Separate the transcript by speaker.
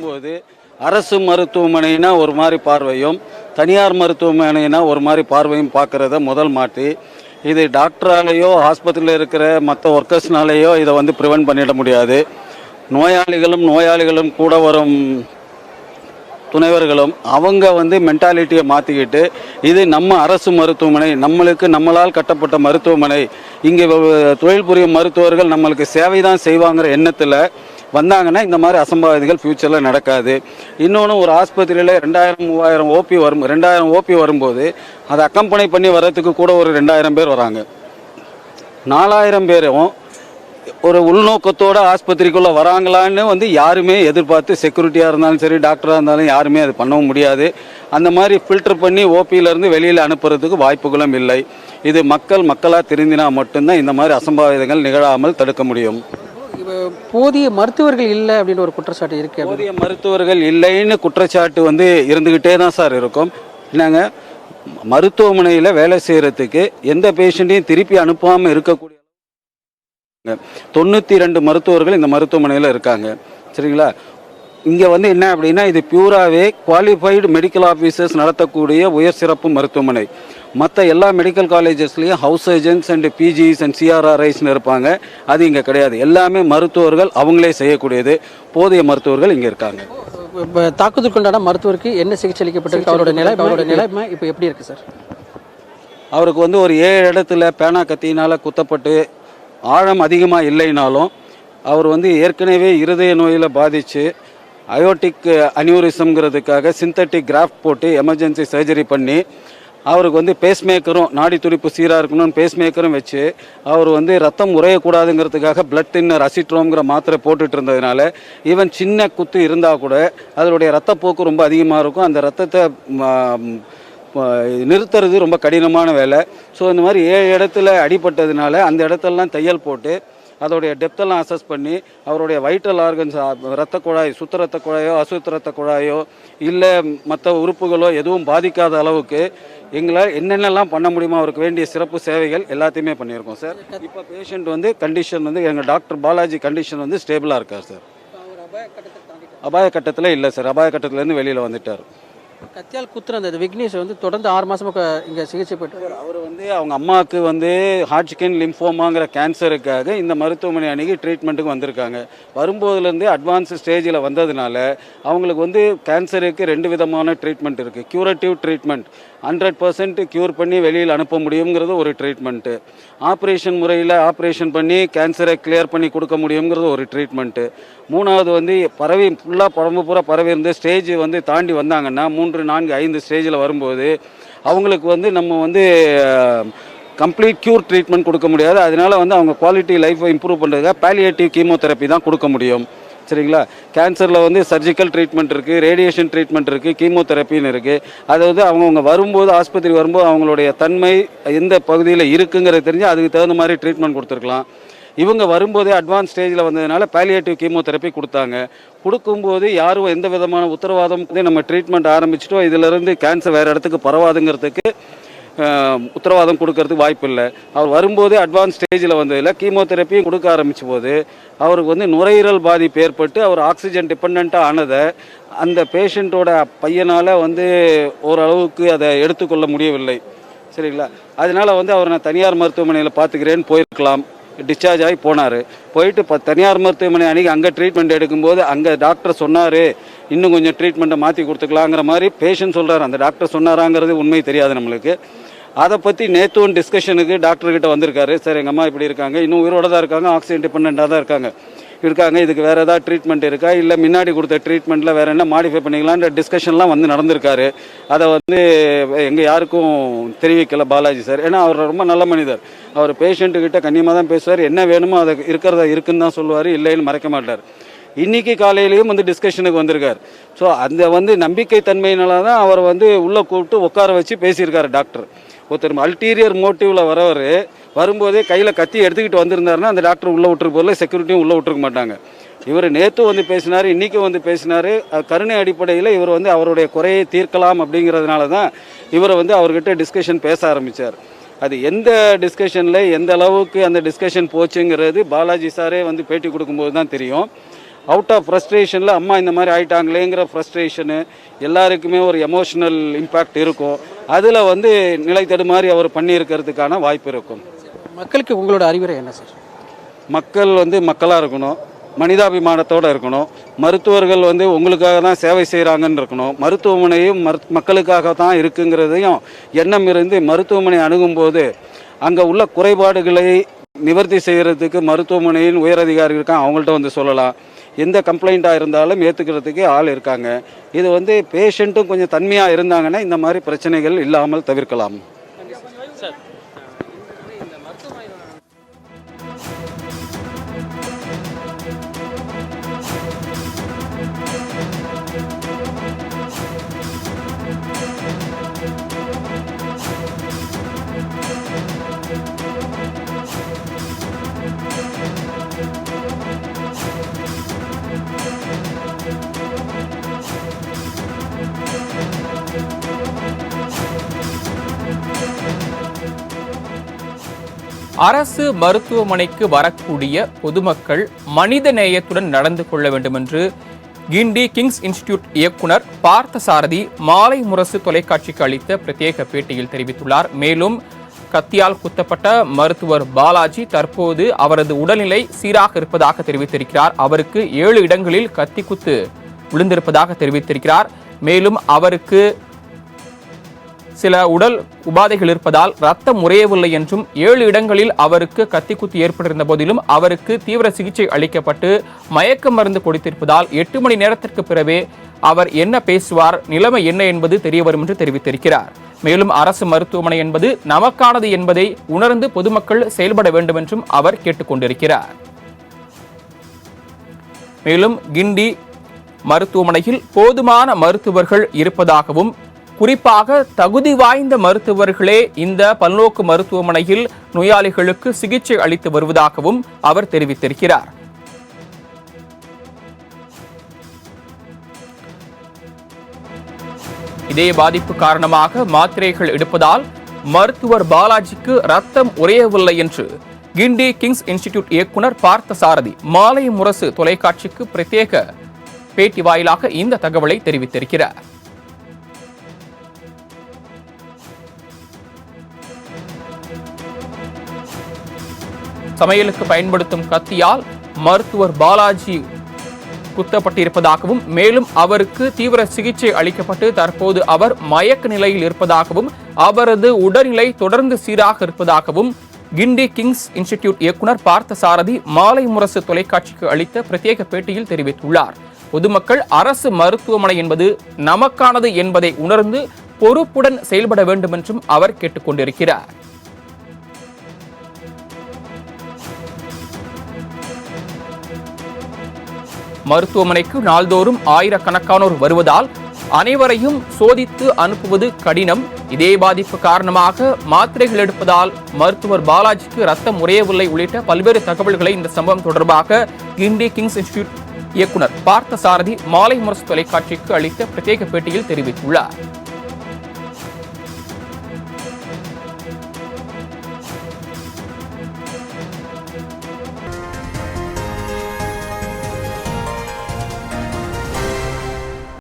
Speaker 1: வரும்போது அரசு மருத்துவமனைனா ஒரு மாதிரி பார்வையும் தனியார் மருத்துவமனைனா ஒரு மாதிரி பார்வையும் பார்க்குறத முதல் மாட்டி இது டாக்டராலேயோ ஆஸ்பத்திரியில் இருக்கிற மற்ற ஒர்க்கர்ஸ்னாலேயோ இதை வந்து ப்ரிவென்ட் பண்ணிட முடியாது. நோயாளிகளும் நோயாளிகளும் கூட வரும் துணைவர்களும் அவங்க வந்து மென்டாலிட்டியை மாற்றிக்கிட்டு இது நம்ம அரசு மருத்துவமனை நம்மளுக்கு நம்மளால் கட்டப்பட்ட மருத்துவமனை இங்கே தொழில் புரியும் மருத்துவர்கள் நம்மளுக்கு சேவை தான் செய்வாங்கிற எண்ணத்தில் வந்தாங்கன்னா இந்த மாதிரி அசம்பாவிதங்கள் ஃப்யூச்சரில் நடக்காது. இன்னொன்று ஒரு ஆஸ்பத்திரியில் ரெண்டாயிரம் மூவாயிரம் ஓபி வரும் ரெண்டாயிரம் ஓபி வரும்போது அதை அக்கம்பனை பண்ணி வர்றதுக்கு கூட ஒரு ரெண்டாயிரம் பேர் வராங்க. நாலாயிரம் பேரும் ஒரு உள்நோக்கத்தோட ஆஸ்பத்திரிக்குள்ளே வராங்களான்னு வந்து யாருமே எதிர்பார்த்து செக்யூரிட்டியாக இருந்தாலும் சரி டாக்டராக இருந்தாலும் யாருமே அது பண்ணவும் முடியாது. அந்த மாதிரி ஃபில்டர் பண்ணி ஓபியிலேருந்து வெளியில் அனுப்புறதுக்கு வாய்ப்புகளும் இல்லை. இது மக்கள் மக்களாக திருந்தினா மட்டும்தான் இந்த மாதிரி அசம்பாவிதங்கள் நிகழாமல் தடுக்க முடியும்.
Speaker 2: போதிய மருத்துவர்கள் இல்லை அப்படின்னு ஒரு குற்றச்சாட்டு இருக்கு
Speaker 1: போதிய மருத்துவர்கள் இல்லைன்னு குற்றச்சாட்டு வந்து இருந்துக்கிட்டே தான் சார் இருக்கும். என்னங்க? மருத்துவமனையில் வேலை செய்கிறதுக்கு எந்த பேஷண்ட்டையும் திருப்பி அனுப்பாமல் இருக்கக்கூடிய தொண்ணூற்றி ரெண்டு மருத்துவர்கள் இந்த மருத்துவமனையில் இருக்காங்க. சரிங்களா? இங்கே வந்து என்ன அப்படின்னா இது பியூராகவே குவாலிஃபைடு மெடிக்கல் ஆஃபீஸர்ஸ் நடத்தக்கூடிய உயர் சிறப்பு மருத்துவமனை. மற்ற எல்லா medical காலேஜஸ்லேயும் house surgeons and PGs and சிஆர்ஆர்ஐஸ்னு இருப்பாங்க. அது இங்கே கிடையாது. எல்லாமே மருத்துவர்கள் அவங்களே செய்யக்கூடியது. போதிய மருத்துவர்கள் இங்கே இருக்காங்க.
Speaker 2: இப்போ தாக்குதலுக்குண்டான மருத்துவருக்கு என்ன சிகிச்சை அளிக்கப்பட்டிருக்கு? அவரோட நிலை அவரோட நிலைமை இப்போ எப்படி இருக்கு சார்?
Speaker 1: அவருக்கு வந்து ஒரு ஏழு இடத்துல பேனா கத்தியினால் குத்தப்பட்டு ஆழம் அதிகமாக இல்லைனாலும் அவர் வந்து ஏற்கனவே இருதய நோயில் பாதித்து அயோட்டிக் அனியூரிசம்ங்கிறதுக்காக சிந்தட்டிக் கிராஃப்ட் போட்டு எமர்ஜென்சி சர்ஜரி பண்ணி அவருக்கு வந்து பேஸ்மேக்கரும் நாடி துடிப்பு சீராக இருக்கணும்னு பேஸ்மேக்கரும் வச்சு அவர் வந்து ரத்தம் உறையக்கூடாதுங்கிறதுக்காக பிளட் தின்னர் அசிட்ரோங்கிற மாத்திரை போட்டுட்டு இருந்ததுனால ஈவன் சின்ன குத்து இருந்தால் கூட அதனுடைய ரத்தப்போக்கு ரொம்ப அதிகமாக இருக்கும். அந்த ரத்தத்தை நிறுத்துறது ரொம்ப கடினமான வேலை. ஸோ இந்த மாதிரி ஏழு இடத்துல அடிபட்டதுனால அந்த இடத்தெல்லாம் தையல் போட்டு அதோடைய டெப்த்தெல்லாம் அசஸ் பண்ணி அவருடைய வைட்டல் ஆர்கன்ஸ் ரத்த குழாய் சுத்த ரத்த குழாயோ அசுத்த ரத்த குழாயோ இல்லை மற்ற உறுப்புகளோ எதுவும் பாதிக்காத அளவுக்கு எங்களால் என்னென்னலாம் பண்ண முடியுமோ அவருக்கு வேண்டிய சிறப்பு சேவைகள் எல்லாத்தையுமே பண்ணியிருக்கோம் சார் இப்போ பேஷண்ட் வந்து கண்டிஷன் வந்து எங்கள் டாக்டர் பாலாஜி கண்டிஷன் வந்து ஸ்டேபிளாக இருக்கார் சார் அபாய கட்டத்தில் இல்லை சார் அபாய கட்டத்துலேருந்து வெளியில் வந்துட்டார்.
Speaker 2: கத்தியால் குத்துற அந்த விக்னேஷ் வந்து தொடர்ந்து ஆறு மாசமா இங்கே சிகிச்சை பெற்று
Speaker 1: அவர் வந்து அவங்க அம்மாவுக்கு வந்து ஹார்ட்சிகன் லிம்ஃபோமாங்கிற கேன்சருக்காக இந்த மருத்துவமனை அணுகி ட்ரீட்மெண்ட்டுக்கு வந்திருக்காங்க. வரும்போதுலேருந்து அட்வான்ஸ் ஸ்டேஜில் வந்ததுனால அவங்களுக்கு வந்து கேன்சருக்கு ரெண்டு விதமான ட்ரீட்மெண்ட் இருக்குது curative treatment hundred percent cure பண்ணி வெளியில் அனுப்ப முடியுங்கிறது ஒரு ட்ரீட்மெண்ட்டு ஆப்ரேஷன் முறையில் ஆப்ரேஷன் பண்ணி கேன்சரை கிளியர் பண்ணி கொடுக்க முடியுங்கிறது ஒரு ட்ரீட்மெண்ட்டு மூணாவது வந்து பரவி ஃபுல்லாக உடம்பு பூரா பரவி இருந்து ஸ்டேஜ் வந்து தாண்டி வந்தாங்கன்னா மூன்று நான்கு ஐந்து ஸ்டேஜில் வரும்போது அவங்களுக்கு வந்து நம்ம வந்து கம்ப்ளீட் க்யூர் ட்ரீட்மெண்ட் கொடுக்க முடியாது. அதனால வந்து அவங்க குவாலிட்டி லைஃப்பை இம்ப்ரூவ் பண்ணுறதுக்காக பேலியேட்டிவ் கீமோதெரப்பி தான் கொடுக்க முடியும். சரிங்களா? கேன்சரில் வந்து சர்ஜிக்கல் ட்ரீட்மெண்ட் இருக்குது ரேடியேஷன் ட்ரீட்மெண்ட் இருக்குது கீமோதெரப்பின்னு இருக்குது அது வந்து அவங்கவுங்க வரும்போது ஆஸ்பத்திரி வரும்போது அவங்களுடைய தன்மை எந்த பகுதியில் இருக்குங்கிறது தெரிஞ்சு அதுக்கு தகுந்த மாதிரி ட்ரீட்மெண்ட் கொடுத்துருக்கலாம். இவங்க வரும்போதே அட்வான்ஸ் ஸ்டேஜில் வந்ததுனால பேலியேட்டிவ் கீமோதெரப்பி கொடுத்தாங்க. கொடுக்கும்போது யாரும் எந்த விதமான உத்தரவாதம் நம்ம ட்ரீட்மெண்ட் ஆரம்பிச்சிட்டோம் இதிலிருந்து கேன்சர் வேறு இடத்துக்கு பரவாதுங்கிறதுக்கு உத்தரவாதம் கொடுக்கறதுக்கு வாய்ப்பு இல்லை அவர் வரும்போதே அட்வான்ஸ் ஸ்டேஜில் வந்ததில் கீமோதெரப்பியும் கொடுக்க ஆரம்பித்த போது அவருக்கு வந்து நுரையீரல் பாதிப்பு ஏற்பட்டு அவர் ஆக்சிஜன் டிபெண்ட்டாக ஆனதை அந்த பேஷண்ட்டோட பையனால் வந்து ஓரளவுக்கு அதை எடுத்துக்கொள்ள முடியவில்லை. சரிங்களா? அதனால் வந்து அவர் நான் தனியார் மருத்துவமனையில் பார்த்துக்கிறேன்னு போயிருக்கலாம். டிஸ்சார்ஜ் ஆகி போனார். போயிட்டு இப்போ தனியார் மருத்துவமனை அன்றைக்கி அங்கே ட்ரீட்மெண்ட் எடுக்கும்போது அங்கே டாக்டர் சொன்னார் இன்னும் கொஞ்சம் ட்ரீட்மெண்ட்டை மாற்றி கொடுத்துக்கலாங்கிற மாதிரி பேஷண்ட் சொல்கிறார் அந்த டாக்டர் சொன்னாராங்கிறது உண்மை தெரியாது நம்மளுக்கு. அதை பற்றி நேற்றும் டிஸ்கஷனுக்கு டாக்டர்கிட்ட வந்திருக்காரு. சார் எங்கள் அம்மா இப்படி இருக்காங்க. இன்னும் உயிரோட தான் இருக்காங்க ஆக்சிஜன் டிபெண்ட்டாக தான் இருக்காங்க. இருக்காங்க. இதுக்கு வேறு ஏதாவது ட்ரீட்மெண்ட் இருக்கா? இல்லை முன்னாடி கொடுத்த ட்ரீட்மெண்ட்டில் வேறு என்ன மாடிஃபை பண்ணிக்கலான்ற டிஸ்கஷன்லாம் வந்து நடந்திருக்காரு. அதை வந்து எங்கள் யாருக்கும் தெரிவிக்கல பாலாஜி சார். ஏன்னா அவர் ரொம்ப நல்ல மனிதர். அவர் பேஷண்ட்டுக்கிட்ட கண்ணியமாக தான் பேசுவார். என்ன வேணுமோ அதை இருக்கிறதா இருக்குன்னு தான் சொல்லுவார். இல்லைன்னு மறைக்க மாட்டார். இன்றைக்கி காலையிலையும் வந்து டிஸ்கஷனுக்கு வந்திருக்கார். ஸோ அந்த வந்து நம்பிக்கை தன்மையினால தான் அவர் வந்து உள்ளே கூப்பிட்டு உட்கார வச்சு பேசியிருக்காரு டாக்டர். ஒருத்தர் அல்டீரியர் மோட்டிவில் வரவர் வரும்போதே கையில் கத்தி எடுத்துக்கிட்டு வந்திருந்தாருன்னா அந்த டாக்டர் உள்ளே விட்டுருக்கு போதில் செக்யூரிட்டியும் உள்ளே விட்டுருக்க மாட்டாங்க. இவர் நேற்று வந்து பேசினார் இன்றைக்கும் வந்து பேசினார். கருணை அடிப்படையில் இவர் வந்து அவருடைய குறையை தீர்க்கலாம் அப்படிங்கிறதுனால தான் இவரை வந்து அவர்கிட்ட டிஸ்கஷன் பேச ஆரம்பித்தார் அது எந்த டிஸ்கஷனில் எந்த அளவுக்கு அந்த டிஸ்கஷன் போச்சுங்கிறது பாலாஜி சாரே வந்து பேட்டி கொடுக்கும்போது தான் தெரியும். அவுட் ஆஃப் ஃப்ரஸ்ட்ரேஷனில் அம்மா இந்த மாதிரி ஆயிட்டாங்களேங்கிற ஃப்ரஸ்ட்ரேஷனு எல்லாருக்குமே ஒரு எமோஷனல் இம்பேக்ட் இருக்கும். அதில் வந்து நிலை தடுமாறி அவர் பண்ணியிருக்கிறதுக்கான வாய்ப்பு இருக்கும்.
Speaker 2: மக்களுக்கு உங்களோட அறிவுரை என்ன சார்?
Speaker 1: மக்கள் வந்து மக்களாக இருக்கணும் மனிதாபிமானத்தோடு இருக்கணும் மருத்துவர்கள் வந்து உங்களுக்காக தான் சேவை செய்கிறாங்கன்னு இருக்கணும் மருத்துவமனையும் மரு மக்களுக்காக தான் இருக்குங்கிறதையும் எண்ணம் இருந்து மருத்துவமனை அணுகும்போது அங்கே உள்ள குறைபாடுகளை நிவர்த்தி செய்கிறதுக்கு மருத்துவமனையின் உயரதிகாரி இருக்காங்க அவங்கள்ட்ட வந்து சொல்லலாம். எந்த கம்ப்ளைண்ட்டாக இருந்தாலும் ஏற்றுக்கிறதுக்கு ஆள் இருக்காங்க. இது வந்து பேஷண்ட்டும் கொஞ்சம் தன்மையாக இருந்தாங்கன்னா இந்த மாதிரி பிரச்சனைகள் இல்லாமல் தவிர்க்கலாம்.
Speaker 3: அரசு மருத்துவமனைக்கு வரக்கூடிய பொதுமக்கள் மனித நேயத்துடன் நடந்து கொள்ள வேண்டும் என்று கிண்டி கிங்ஸ் இன்ஸ்டிடியூட் இயக்குனர் பார்த்தசாரதி மாலை முரசு தொலைக்காட்சிக்கு அளித்த பிரத்யேக பேட்டியில் தெரிவித்துள்ளார். மேலும் கத்தியால் குத்தப்பட்ட மருத்துவர் பாலாஜி தற்போது அவரது உடல்நிலை சீராக இருப்பதாக தெரிவித்திருக்கிறார். அவருக்கு ஏழு இடங்களில் கத்தி குத்து விழுந்திருப்பதாக தெரிவித்திருக்கிறார். மேலும் அவருக்கு சில உடல் உபாதைகள் இருப்பதால் ரத்தம் முறையவில்லை என்றும் ஏழு இடங்களில் அவருக்கு கத்திக்குத்து ஏற்பட்டிருந்த போதிலும் அவருக்கு தீவிர சிகிச்சை அளிக்கப்பட்டு மயக்க மருந்து கொடுத்திருப்பதால் எட்டு மணி நேரத்திற்கு பிறவே அவர் என்ன பேசுவார் நிலைமை என்ன என்பது தெரியவரும் என்று தெரிவித்திருக்கிறார். மேலும் அரசு மருத்துவமனை என்பது நமக்கானது என்பதை உணர்ந்து பொதுமக்கள் செயல்பட வேண்டும் என்றும் அவர் கேட்டுக்கொண்டிருக்கிறார். மேலும் கிண்டி மருத்துவமனையில் போதுமான மருத்துவர்கள் இருப்பதாகவும் குறிப்பாக தகுதி வாய்ந்த மருத்துவர்களே இந்த பல்நோக்கு மருத்துவமனையில் நோயாளிகளுக்கு சிகிச்சை அளித்து வருவதாகவும் அவர் தெரிவித்திருக்கிறார். இதே பாதிப்பு காரணமாக மாத்திரைகள் எடுப்பதால் மருத்துவர் பாலாஜிக்கு ரத்தம் உறையவில்லை என்று கிண்டி கிங்ஸ் இன்ஸ்டிடியூட் இயக்குனர் பார்த்த சாரதி மாலை முரசு தொலைக்காட்சிக்கு பிரத்யேக பேட்டி வாயிலாக இந்த தகவலை தெரிவித்திருக்கிறார். சமையலுக்கு பயன்படுத்தும் கத்தியால் மருத்துவர் பாலாஜி குத்தப்பட்டிருப்பதாகவும் மேலும் அவருக்கு தீவிர சிகிச்சை அளிக்கப்பட்டு தற்போது அவர் மயக்க நிலையில் இருப்பதாகவும் அவரது உடல்நிலை தொடர்ந்து சீராக இருப்பதாகவும் கிண்டி கிங்ஸ் இன்ஸ்டிடியூட் இயக்குனர் பார்த்த சாரதி மாலை முரசு தொலைக்காட்சிக்கு அளித்த பிரத்யேக பேட்டியில் தெரிவித்துள்ளார். பொதுமக்கள் அரசு மருத்துவமனை என்பது நமக்கானது என்பதை உணர்ந்து பொறுப்புடன் செயல்பட வேண்டும் என்றும் அவர் கேட்டுக்கொண்டிருக்கிறார். மருத்துவமனைக்கு நாள்தோறும் ஆயிரக்கணக்கானோர் வருவதால் அனைவரையும் சோதித்து அனுப்புவது கடினம். இதே பாதிப்பு காரணமாக மாத்திரைகள் எடுப்பதால் மருத்துவர் பாலாஜிக்கு ரத்தம் உறையவில்லை உள்ளிட்ட பல்வேறு தகவல்களை இந்த சம்பவம் தொடர்பாக கிண்டி கிங்ஸ் இன்ஸ்டிடியூட் இயக்குனர் பார்த்த சாரதி மாலை முரசு தொலைக்காட்சிக்கு அளித்த பிரத்யேக பேட்டியில் தெரிவித்துள்ளார்.